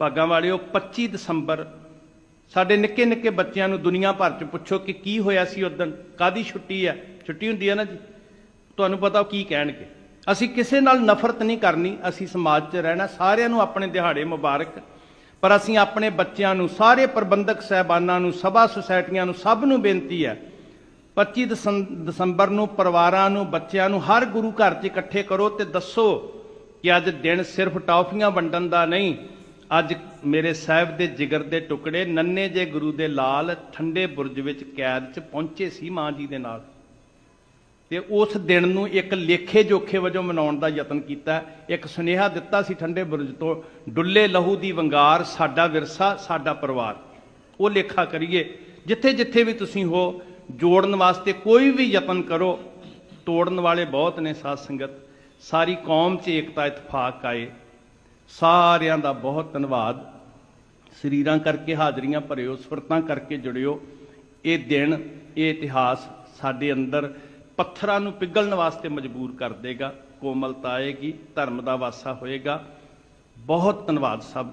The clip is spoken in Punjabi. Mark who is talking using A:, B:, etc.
A: ਭਾਗਾਂ ਵਾਲਿਓ 25 ਦਸੰਬਰ, ਸਾਡੇ ਨਿੱਕੇ ਨਿੱਕੇ ਬੱਚਿਆਂ ਨੂੰ ਦੁਨੀਆ ਭਰ ਚ ਪੁੱਛੋ ਕਿ ਕੀ ਹੋਇਆ ਸੀ ਉਦੋਂ ਕਾਦੀ ਛੁੱਟੀ ਹੈ? ਛੁੱਟੀ ਹੁੰਦੀ ਹੈ ਨਾ ਜੀ? ਤੁਹਾਨੂੰ ਪਤਾ ਉਹ ਕੀ ਕਹਿਣਗੇ? ਅਸੀਂ ਕਿਸੇ ਨਾਲ ਨਫ਼ਰਤ ਨਹੀਂ ਕਰਨੀ, ਅਸੀਂ ਸਮਾਜ 'ਚ ਰਹਿਣਾ, ਸਾਰਿਆਂ ਨੂੰ ਆਪਣੇ ਦਿਹਾੜੇ ਮੁਬਾਰਕ। ਪਰ ਅਸੀਂ ਆਪਣੇ ਬੱਚਿਆਂ ਨੂੰ, ਸਾਰੇ ਪ੍ਰਬੰਧਕ ਸਹਿਬਾਨਾਂ ਨੂੰ, ਸਭਾ ਸੁਸਾਇਟੀਆਂ ਨੂੰ ਸਭ ਨੂੰ ਬੇਨਤੀ ਹੈ 25 ਦਸੰ- ਦਸੰਬਰ ਨੂੰ ਪਰਿਵਾਰਾਂ ਨੂੰ, ਬੱਚਿਆਂ ਨੂੰ, ਹਰ ਗੁਰੂ ਘਰ 'ਚ ਇਕੱਠੇ ਕਰੋ ਤੇ ਦੱਸੋ ਕਿ ਅੱਜ ਦਿਨ ਸਿਰਫ ਟੌਫੀਆਂ ਵੰਡਣ ਦਾ ਨਹੀਂ ਅੱਜ ਮੇਰੇ ਸਾਹਿਬ ਦੇ ਜਿਗਰ ਦੇ ਟੁਕੜੇ ਨੰਨੇ ਜੇ ਗੁਰੂ ਦੇ ਲਾਲ ਠੰਡੇ ਬੁਰਜ ਵਿੱਚ ਕੈਦ 'ਚ ਪਹੁੰਚੇ ਸੀ ਮਾਂ ਜੀ ਦੇ ਨਾਲ। ਤੇ ਉਸ ਦਿਨ ਨੂੰ ਇੱਕ ਲੇਖੇ ਜੋਖੇ ਵਜੋਂ ਮਨਾਉਣ ਦਾ ਯਤਨ ਕੀਤਾ। ਇੱਕ ਸੁਨੇਹਾ ਦਿੱਤਾ ਸੀ ਠੰਡੇ ਬੁਰਜ ਤੋਂ, ਡੁੱਲੇ ਲਹੂ ਦੀ ਵੰਗਾਰ, ਸਾਡਾ ਵਿਰਸਾ, ਸਾਡਾ ਪਰਿਵਾਰ। ਉਹ ਲੇਖਾ ਕਰੀਏ, ਜਿੱਥੇ ਜਿੱਥੇ ਵੀ ਤੁਸੀਂ ਹੋ, ਜੋੜਨ ਵਾਸਤੇ ਕੋਈ ਵੀ ਯਤਨ ਕਰੋ। ਤੋੜਨ ਵਾਲੇ ਬਹੁਤ ਨੇ ਸਾਧ ਸੰਗਤ। ਸਾਰੀ ਕੌਮ 'ਚ ਏਕਤਾ, ਇਤਫਾਕ ਆਏ। ਸਾਰਿਆਂ ਦਾ ਬਹੁਤ ਧੰਨਵਾਦ। ਸਰੀਰਾਂ ਕਰਕੇ ਹਾਜ਼ਰੀਆਂ ਭਰਿਓ, ਸੁਰਤਾਂ ਕਰਕੇ ਜੁੜਿਓ। ਇਹ ਦਿਨ, ਇਹ ਇਤਿਹਾਸ ਸਾਡੇ ਅੰਦਰ ਪੱਥਰਾਂ ਨੂੰ ਪਿਘਲਣ ਵਾਸਤੇ ਮਜਬੂਰ ਕਰ ਦੇਗਾ, ਕੋਮਲਤਾ ਆਏਗੀ, ਧਰਮ ਦਾ ਵਾਸਾ ਹੋਏਗਾ। ਬਹੁਤ ਧੰਨਵਾਦ ਸਭ ਦਾ।